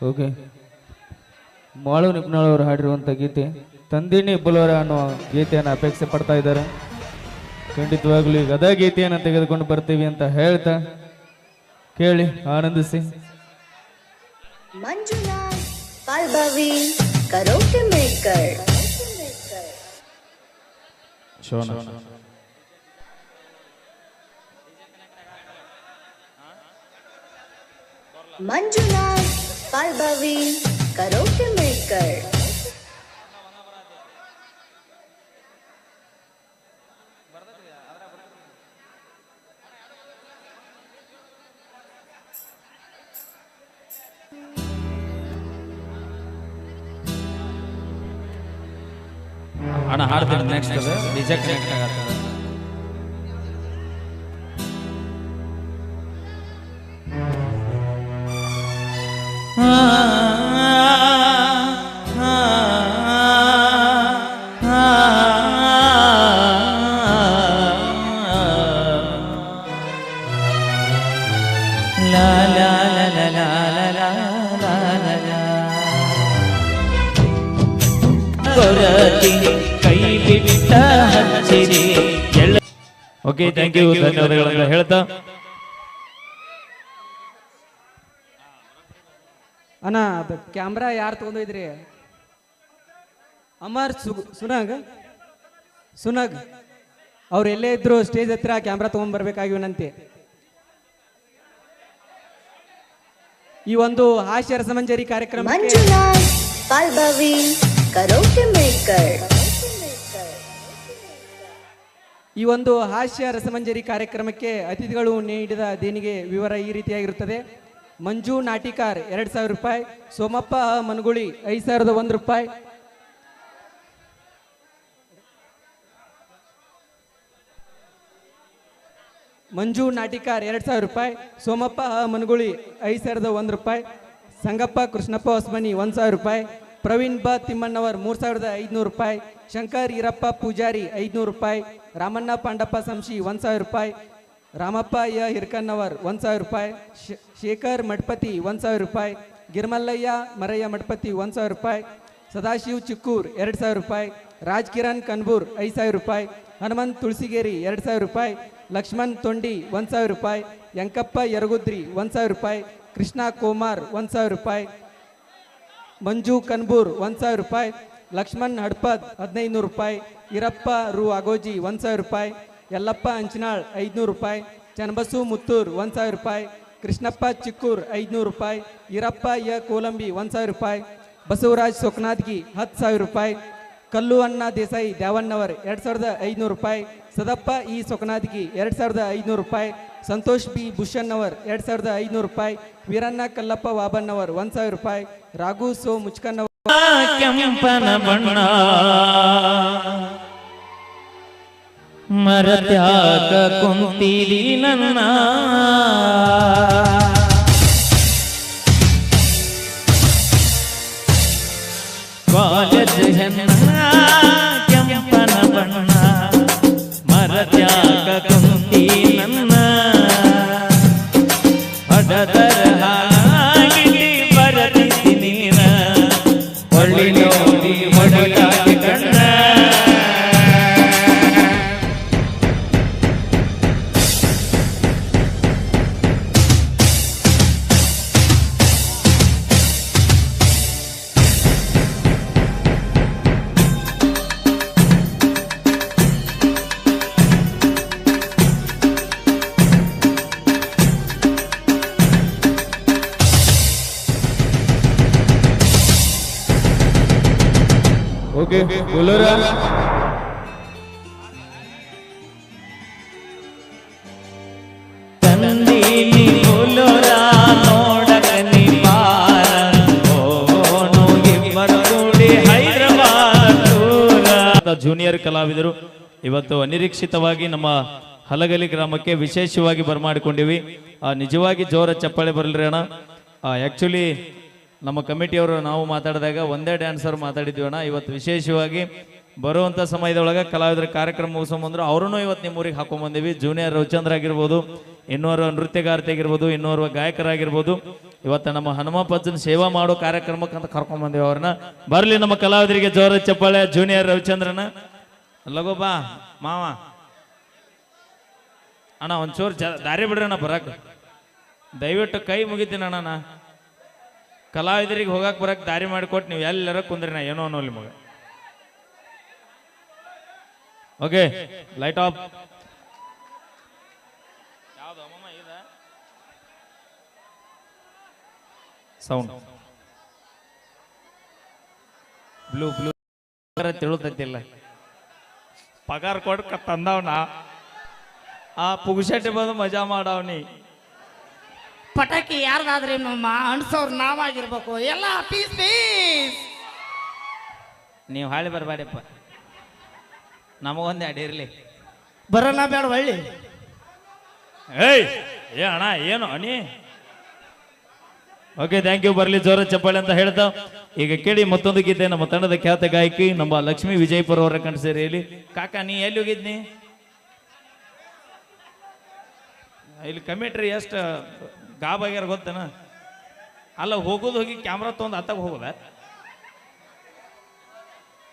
Okay. Malu ನಿಪ್ನಾಳವರು ಹಾಡಿರುವಂಥ ಗೀತೆ. ತಂದಿನಿ ಬುಲವರ ಅನ್ನೋ ಗೀತೆಯನ್ನು ಅಪೇಕ್ಷೆ ಪಡ್ತಾ ಇದ್ದಾರೆ. ಖಂಡಿತವಾಗ್ಲೂ ಈಗ ಅದೇ ಗೀತೆಯನ್ನು ತೆಗೆದುಕೊಂಡು ಬರ್ತೀವಿ ಅಂತ ಹೇಳ್ತಾ ಕೇಳಿ ಆನಂದಿಸಿ. ಮಂಜುನಾಥ್ बाय बावी करो के मिलकर ಅಣ್ಣ ಹಾಡ್ತೀನಿ ನೆಕ್ಸ್ಟ್ ರಿಜೆಕ್ಟ್ ನೆಕ್ಸ್ಟ್ ಆಗತ್ತೆ ಓಕೆ ಥ್ಯಾಂಕ್ ಯು ಧನ್ಯವಾದಗಳನ್ನ ಹೇಳ್ತಾ? ಅಣ್ಣ ಅದು ಕ್ಯಾಮ್ರಾ ಯಾರು ತೊಗೊಂಡೋಯ್ದ್ರಿ ಅಮರ್ ಸುಗ್ ಸುನಗ್? ಸುನಾಗ್. ಅವ್ರು ಎಲ್ಲೇ ಇದ್ರು ಸ್ಟೇಜ್ ಹತ್ರ ಕ್ಯಾಮ್ರಾ ತೊಗೊಂಡ್ಬರ್ಬೇಕಾಗಿ ವಿನಂತಿ. ಈ ಒಂದು ಹಾಸ್ಯ ರಸಮಂಜರಿ ಕಾರ್ಯಕ್ರಮ ಈ ಒಂದು ಹಾಸ್ಯ ರಸಮಂಜರಿ ಕಾರ್ಯಕ್ರಮಕ್ಕೆ ಅತಿಥಿಗಳು ನೀಡಿದ ದೇಣಿಗೆ ವಿವರ ಈ ರೀತಿಯಾಗಿರುತ್ತದೆ. ಮಂಜು ನಾಟಿಕಾರ್ ಎರಡು ಸಾವಿರ ರೂಪಾಯಿ, ಸೋಮಪ್ಪ ಮನಗುಳಿ ಐದು ಸಾವಿರದ ಒಂದು ರೂಪಾಯಿ. ಮಂಜು ನಾಟಿಕಾರ್ ಎರಡು ಸಾವಿರ ರೂಪಾಯಿ, ಸೋಮಪ್ಪ ಮನಗುಳಿ ಐದು ಸಾವಿರದ ಒಂದು ರೂಪಾಯಿ. ಸಂಗಪ್ಪ ಕೃಷ್ಣಪ್ಪ ಹೊಸ್ಮನಿ ಒಂದು ಸಾವಿರ ರೂಪಾಯಿ. ಪ್ರವೀಣ್ ಬ ತಿಮ್ಮಣ್ಣವರ್ ಮೂರು ಸಾವಿರದ ಐದುನೂರು ರೂಪಾಯಿ. ಶಂಕರ್ ಈರಪ್ಪ ಪೂಜಾರಿ ಐದುನೂರು ರೂಪಾಯಿ. ರಾಮಣ್ಣ ಪಾಂಡಪ್ಪ ಸಂಶಿ ಒಂದು ಸಾವಿರ ರೂಪಾಯಿ. ರಾಮಪ್ಪ ಯ ಹಿರ್ಕನ್ನವರ್ ಒಂದು ಸಾವಿರ ರೂಪಾಯಿ ಶೇಖರ್ ಮಠಪತಿ ಒಂದು ಸಾವಿರ ರೂಪಾಯಿ ಗಿರ್ಮಲ್ಲಯ್ಯ ಮರಯ್ಯ ಮಠಪತಿ ಒಂದು ಸಾವಿರ ರೂಪಾಯಿ ಸದಾಶಿವ್ ಚಿಕ್ಕೂರ್ ಎರಡು ಸಾವಿರ ರೂಪಾಯಿ ರಾಜ್ ಕಿರಣ್ ಕನ್ಬೂರ್ ಐದು ಸಾವಿರ ರೂಪಾಯಿ ಹನುಮಂತ್ ತುಳಸಿಗೇರಿ ಎರಡು ಸಾವಿರ ರೂಪಾಯಿ ಲಕ್ಷ್ಮಣ್ ತೊಂಡಿ ಒಂದು ಸಾವಿರ ರೂಪಾಯಿ ಯಂಕಪ್ಪ ಯರಗುದ್ರಿ ಒಂದು ಸಾವಿರ ರೂಪಾಯಿ ಕೃಷ್ಣ ಕೋಮಾರ್ ಒಂದು ಸಾವಿರ ರೂಪಾಯಿ ಮಂಜು ಕನ್ಬೂರ್ ಒಂದು ಸಾವಿರ ರೂಪಾಯಿ ಲಕ್ಷ್ಮಣ್ ಹಡ್ಪದ್ ಹದಿನೈದು ರೂಪಾಯಿ ಇರಪ್ಪ ರು ಅಗೋಜಿ ಒಂದು ಸಾವಿರ ರೂಪಾಯಿ ಯಲ್ಲಪ್ಪ ಅಂಚನಾಳ್ ಐದುನೂರು ರೂಪಾಯಿ, ಚನ್ನಬಸು ಮುತ್ತೂರ್ ಒಂದು ಸಾವಿರ ರೂಪಾಯಿ, ಕೃಷ್ಣಪ್ಪ ಚಿಕ್ಕೂರ್ ಐದುನೂರು ರೂಪಾಯಿ, ಈರಪ್ಪ ಯ ಕೋಲಂಬಿ ಒಂದು ಸಾವಿರ ರೂಪಾಯಿ, ಬಸವರಾಜ್ ಸೊಕ್ನಾದ್ಗಿ ಹತ್ತು ಸಾವಿರ ರೂಪಾಯಿ, ಕಲ್ಲು ಅಣ್ಣ ದೇಸಾಯಿ ದ್ಯಾವಣ್ಣವರ್ ಎರಡು ಸಾವಿರದ ಐದುನೂರು ರೂಪಾಯಿ, ಸದಪ್ಪ ಇ ಸೊಕನಾದ್ಗಿ ಎರಡು ಸಾವಿರದ ಐದುನೂರು ರೂಪಾಯಿ, ಸಂತೋಷ್ ಬಿ ಭೂಷಣ್ಣವರ್ ಎರಡು ಸಾವಿರದ ಐದುನೂರು ರೂಪಾಯಿ, ವೀರಣ್ಣ ಕಲ್ಲಪ್ಪ ವಾಬಣ್ಣವರ್ ಒಂದು ಸಾವಿರ ರೂಪಾಯಿ, ರಾಘು ಸೋ ಮುಚ್ಕನ್ನವರ್ ಕೆಂಪನ ಬಣ್ಣ. ಮರತ್ಯಾಗ ಕುಂತೀರಿ ನನ್ನ. ಕಾಲೇಜ್ ಹೆಣ್ಣ Dulur. ಜೂನಿಯರ್ ಕಲಾವಿದರು ಇವತ್ತು ಅನಿರೀಕ್ಷಿತವಾಗಿ ನಮ್ಮ ಹಲಗಲಿ ಗ್ರಾಮಕ್ಕೆ ವಿಶೇಷವಾಗಿ ಬರಮಾಡಿಕೊಂಡಿವಿ. ನಿಜವಾಗಿ ಜೋರ ಚಪ್ಪಾಳೆ ಬರಲಿ ಅಣ್ಣ. ಆ್ಯಕ್ಚುಲಿ ನಮ್ಮ ಕಮಿಟಿಯವರು ನಾವು ಮಾತಾಡಿದಾಗ ಒಂದೇ ಡ್ಯಾನ್ಸರ್ ಮಾತಾಡಿದ್ವಿ ಅಣ್ಣ ಇವತ್ತು ವಿಶೇಷವಾಗಿ ಬರುವಂಥ ಸಮಯದೊಳಗೆ ಕಲಾವಿದರ ಕಾರ್ಯಕ್ರಮ ಮುಗಿಸ್ಕೊಂಬಂದ್ರು ಅವರೂ ಇವತ್ತು ನಿಮ್ಮ ಊರಿಗೆ ಹಾಕೊಂಡ್ಬಂದಿವಿ ಜೂನಿಯರ್ ರವಿಚಂದ್ರ ಆಗಿರ್ಬೋದು, ಇನ್ನೋರ್ವ ನೃತ್ಯಗಾರ್ತಿ ಆಗಿರ್ಬೋದು, ಇನ್ನೋರ್ವ ಗಾಯಕರಾಗಿರ್ಬೋದು. ಇವತ್ತು ನಮ್ಮ ಹನುಮಪ್ಪಜ್ಜನ ಸೇವಾ ಮಾಡೋ ಕಾರ್ಯಕ್ರಮಕ್ಕೆ ಅಂತ ಕರ್ಕೊಂಡ್ ಬಂದೇವಿ ಅವ್ರನ್ನ. ಬರಲಿ ನಮ್ಮ ಕಲಾವಿದರಿಗೆ ಜೋರ ಚಪ್ಪಾಳೆ ಜೂನಿಯರ್ ರವಿಚಂದ್ರನ. ಲಗೋ ಬಾ ಮಾವ. ಅಣ್ಣ ಒಂಚೂರು ಜ ದಾರಿ ಬಿಡ್ರಣ್ಣ ಬರಕ್. ದಯವಿಟ್ಟು ಕೈ ಮುಗಿತೀನಿ ಅಣ್ಣ ಕಲಾವಿದರಿಗೆ ಹೋಗಕ್ ಬರಕ್ ದಾರಿ ಮಾಡಿಕೊಟ್ಟು ನೀವು ಎಲ್ಲರ ಕುಂದ್ರಿ ನಾ ಏನೋ ಅನ್ನೋಲಿ ನಿಮಗೆ okay light off sound blue ಬ್ಲೂ ತಿಳುತ್ತೈತಿಲ್ಲ ಪಗಾರ ಕೊಡ್ಕ ತಂದವನ. ಆ ಪುಗುಶೆಟ್ಟಿ ಬಂದು ಮಜಾ ಮಾಡವನಿ. ಪಟಾಕಿ ಯಾರ್ದಾದ್ರೆ ನಮ್ಮ ಅನ್ಸೋರ್ ನಾವಾಗಿರ್ಬೇಕು. ಎಲ್ಲ ಪೀಸ್ ಪೀಸ್. ನೀವು ಹಾಳಿ ಬರಬೇಡಪ್ಪ ನಮಗೊಂದು ಅಡಿರ್ಲಿ ಬರೋಣ ಬೇಡ ಒಳ್ಳಿ. ಏಯ್ ಏ ಅಣ್ಣ ಏನು ಅನಿ ಓಕೆ ಥ್ಯಾಂಕ್ ಯು ಬರಲಿ ಜೋರ ಚಪ್ಪಾಳೆ ಅಂತ ಹೇಳ್ತಾ. ಈಗ ಕೇಳಿ ಮತ್ತೊಂದು ಗೀತೆ ನಮ್ಮ ತಂಡದ ಖ್ಯಾತ ಗಾಯಕಿ ನಮ್ಮ ಲಕ್ಷ್ಮಿ ವಿಜಯಪುರ ಅವರ ಕಂಡು ಸೇರಿ ಹೇಳಿ. ಕಾಕ ನೀ ಎಲ್ಲಿ ಹೋಗಿದ್ನಿ? ಇಲ್ಲಿ ಕಮಿಟ್ರಿ ಎಷ್ಟು ಗಾಬಾಗ್ಯಾರ ಗೊತ್ತೇನ? ಅಲ್ಲ, ಹೋಗೋದು ಹೋಗಿ ಕ್ಯಾಮ್ರಾ ತೊಗೊಂಡು ಅತ್ತಾಗ ಹೋಗೋದ?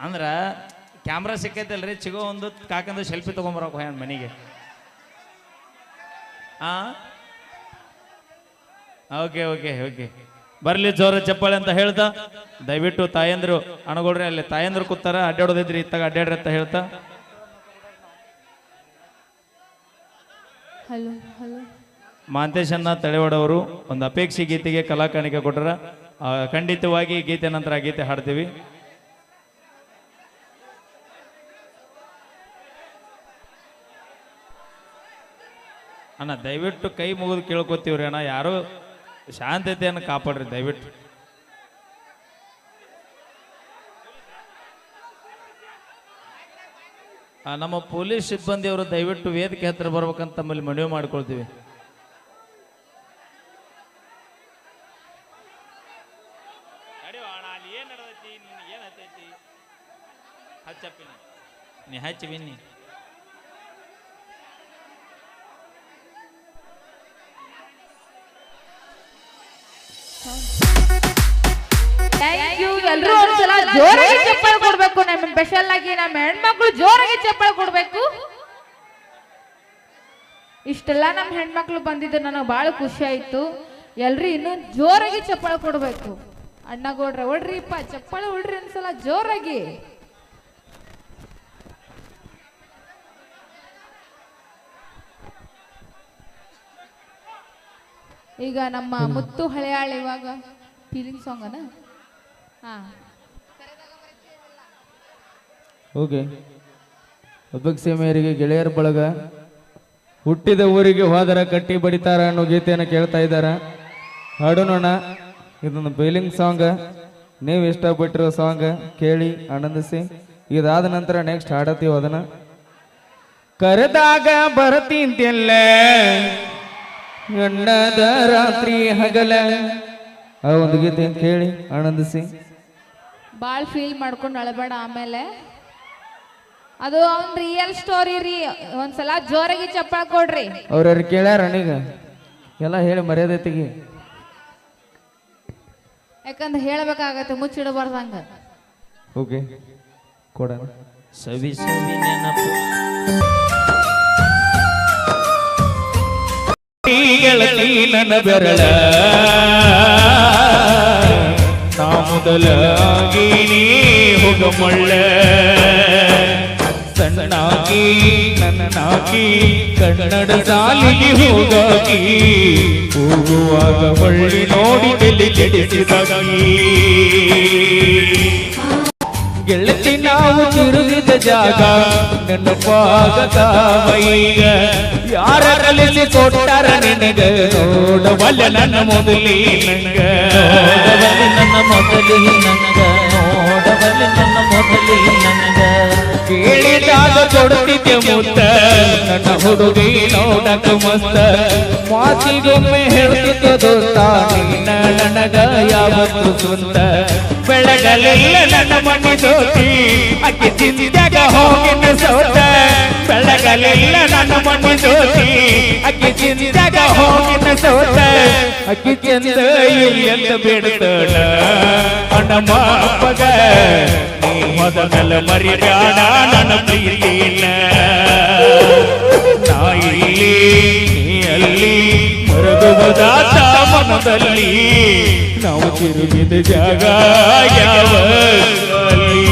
ಅಂದ್ರೆ ಕ್ಯಾಮ್ರಾ ಸಿಕ್ಕೈತಲ್ರಿ, ಚಿಗೋ ಒಂದು ಕಾಕಂದು ಸೆಲ್ಫಿ ತಗೊಂಬರಕ್ ಹೋಗ್ಯಾನ ಮನೆಗೆ. ಆ? ಓಕೆ ಓಕೆ ಓಕೆ ಬರ್ಲಿ ಜೋರ ಚಪ್ಪಾಳೆ ಅಂತ ಹೇಳ್ತಾ ದಯವಿಟ್ಟು ತಾಯಂದ್ರು ಅಣಗೋಡ್ರಿ ಅಲ್ಲಿ ತಾಯಂದ್ರು ಕೂತಾರ ಅಡ್ಡಾಡೋದಿದ್ರಿ ಇತ್ತಾಗ ಅಡ್ಡಾಡ್ರಿ ಅಂತ ಹೇಳ್ತಾ. ಮಾಂತೇಶನ್ನ ತಳೆವಾಡವರು ಒಂದು ಅಪೇಕ್ಷೆ ಗೀತೆಗೆ ಕಲಾಕಾಣಿಕೆ ಕೊಟ್ಟರ ಖಂಡಿತವಾಗಿ ಗೀತೆ ನಂತರ ಆ ಗೀತೆ ಹಾಡ್ತೀವಿ. ಅಣ್ಣ, ದಯವಿಟ್ಟು ಕೈ ಮುಗಿದು ಕೇಳ್ಕೊತೀವ್ರಿ ಅಣ್ಣ. ಯಾರು ಶಾಂತತೆಯನ್ನು ಕಾಪಾಡ್ರಿ, ದಯವಿಟ್ಟು. ನಮ್ಮ ಪೊಲೀಸ್ ಸಿಬ್ಬಂದಿಯವರು ದಯವಿಟ್ಟು ವೇದಿಕೆ ಹತ್ರ ಬರ್ಬೇಕಂತ ತಮ್ಮಲ್ಲಿ ಮನವಿ ಮಾಡ್ಕೊಳ್ತೀವಿ ನೀ ಹಚ್ಚಿ ಯು ಎಲ್ಲರೂ ಒಂದ್ಸಲ ಜೋರಾಗಿ ಚಪ್ಪಾಳೆ ಕೊಡ್ಬೇಕು. ನಮ್ಮ ಸ್ಪೆಷಲ್ ಆಗಿ ನಮ್ಮ ಹೆಣ್ಮಕ್ಳು ಜೋರಾಗಿ ಚಪ್ಪಾಳೆ ಕೊಡ್ಬೇಕು. ಇಷ್ಟೆಲ್ಲ ನಮ್ಮ ಹೆಣ್ಮಕ್ಳು ಬಂದಿದ್ದು ನನಗೆ ಬಹಳ ಖುಷಿ ಆಯ್ತು. ಎಲ್ರಿ ಇನ್ನೂ ಜೋರಾಗಿ ಚಪ್ಪಾಳೆ ಕೊಡ್ಬೇಕು. ಅಣ್ಣಗೋಡ್ರೆ, ಹೊಡ್ರಿಪ್ಪ ಚಪ್ಪಾಳೆ ಹೊಡ್ರಿ ಒಂದ್ಸಲ ಜೋರಾಗಿ. ಈಗ ನಮ್ಮ ಮುತ್ತು ಹಳೆಯಾಳ ಇವಾಗ ಫೀಲಿಂಗ್ ಸಾಂಗ್ ಅನ? ಹಾ. ಓಕೆ. ಅಪೇಕ್ಷೆ ಮೇರೆಗೆ ಗೆಳೆಯರ ಬಳಗ ಹುಟ್ಟಿದ ಊರಿಗೆ ಹೋದರ ಕಟ್ಟಿ ಬಡಿತಾರ ಅನ್ನೋ ಗೀತೆಯನ್ನು ಕೇಳ್ತಾ ಇದ್ದಾರ. ಹಾಡೋಣ ಇದೊಂದು ಬೇಲಿಂಗ್ ಸಾಂಗ್. ನೀವು ಇಷ್ಟಪಟ್ಟಿರೋ ಸಾಂಗ್ ಕೇಳಿ ಆನಂದಿಸಿ. ಇದಾದ ನಂತರ ನೆಕ್ಸ್ಟ್ ಹಾಡತ್ತೀವಿ ಅದನ್ನ ಕರೆದಾಗ ಬರ್ತೀಂತಿಲ್ಲ. ಎಣ್ಣದ ರಾತ್ರಿ ಹಗಲ. ಆ ಒಂದು ಗೀತೆ ಕೇಳಿ ಆನಂದಿಸಿ. ಭಾಳ ಫೀಲ್ ಮಾಡ್ಕೊಂಡು ಅಳಬೇಡ ಆಮೇಲೆ. ಅದು ಅವ್ನ್ ರಿಯಲ್ ಸ್ಟೋರಿ ರೀ. ಒಂದ್ಸಲ ಜೋರಾಗಿ ಚಪ್ಪಾಳೆ ಕೊಡ್ರಿ. ಅವ್ರವ್ರು ಕೇಳ್ಯಾರ ನನಗ ಎಲ್ಲ ಹೇಳಿ ಮರ್ಯಾದೆ ತೆಗಿ. ಯಾಕಂದ್ರೆ ಹೇಳ್ಬೇಕಾಗತ್ತೆ ಮುಚ್ಚಿಡಬಾರ್ದಂಗ. ಓಕೆ ಕೊಡ ಸವಿ ಸವಿ ನೆನಪು. ಗೆಳತಿ ನನ್ನ ಬೆರಳ ನಾ ಮೊದಲಾಗಿ ನೀ ಹೋಗಮಳ್ಳ ಸಣ್ಣಾಗಿ ನನ್ನ ನಾಕಿ ಕನ್ನಡ ಸಾಲಿಗೆ ಹೋಗಾಗಿ ಹೋಗುವಾಗ ಹೊಳ್ಳಿ ನೋಡಿ ಬೆಲೆ ಕೆಡಿಸಿದಾಗಿ ಗೆಳತಿ ನಾವು ತಿರುಗಿದ ಜಾಗ ನೆನಪಾಗತಾವೀಗ ಯಾರ ಕಲಿಸಿ ಕೊಟ್ಟಾರ ನಿನಗ ನೋಡವಲ್ಲ ನನ್ನ ಮೊದಲಿ ನಂಗ ನೋಡಬಲ್ಲೆ ನನ್ನ ಮೊದಲಿ ನನಗ. ನೋಡವಲ್ಲ ನನ್ನ ಮೊದಲಿ ನನಗ. ಕೇಳಿದಾಗ ಕೊಡುತ್ತಿದ್ದೆ ಮುತ್ತ. ನನ್ನ ಹುಡುಗಿ ನೋಡಕ ಮಸ್ತ. ಮಾತಿಗೊಮ್ಮೆ ಹೇಳ್ತಿದ್ದ ದೋಸ್ತ ನಿನ್ನ ನನಗ ಯಾವತ್ತು ಸುತ್ತ ಬೆಳಗಲಿಲ್ಲ ನನ್ನ ಮಣ್ಣಿ ಸೋತಿ. ಅಕ್ಕಿ ತಿಂದಿದ್ದಾಗ ಹೋಗಿನ ಸೋತ ಬೆಳಗಲಿಲ್ಲ ನನ್ನ ಮನೆ ಜ್ಯೋತಿ ಅಕ್ಕಿ ಚಿಂತ್ಯಾಗ ಹೋಗಿನ ಸೋತ. ಅಕ್ಕಿ ಚಂದ ಎಲ್ಲ ಬಿಡ್ತಾಳ. ಅಣ್ಣಮ್ಮ ಅಪ್ಪಗ ನೀ ಮೊದಲ ಮರಿಬ್ಯಾಡ ನನ್ನ ಪ್ರೀತಿನ ನಾ ಇಲ್ಲಿ ನೀ ಅಲ್ಲಿ ಮರಗುವುದಾತ ಮನದಲ್ಲಿ ನಾವು ತಿರುಗಿದ ಜಾಗ ಯಾವ ಅಲ್ಲಿ.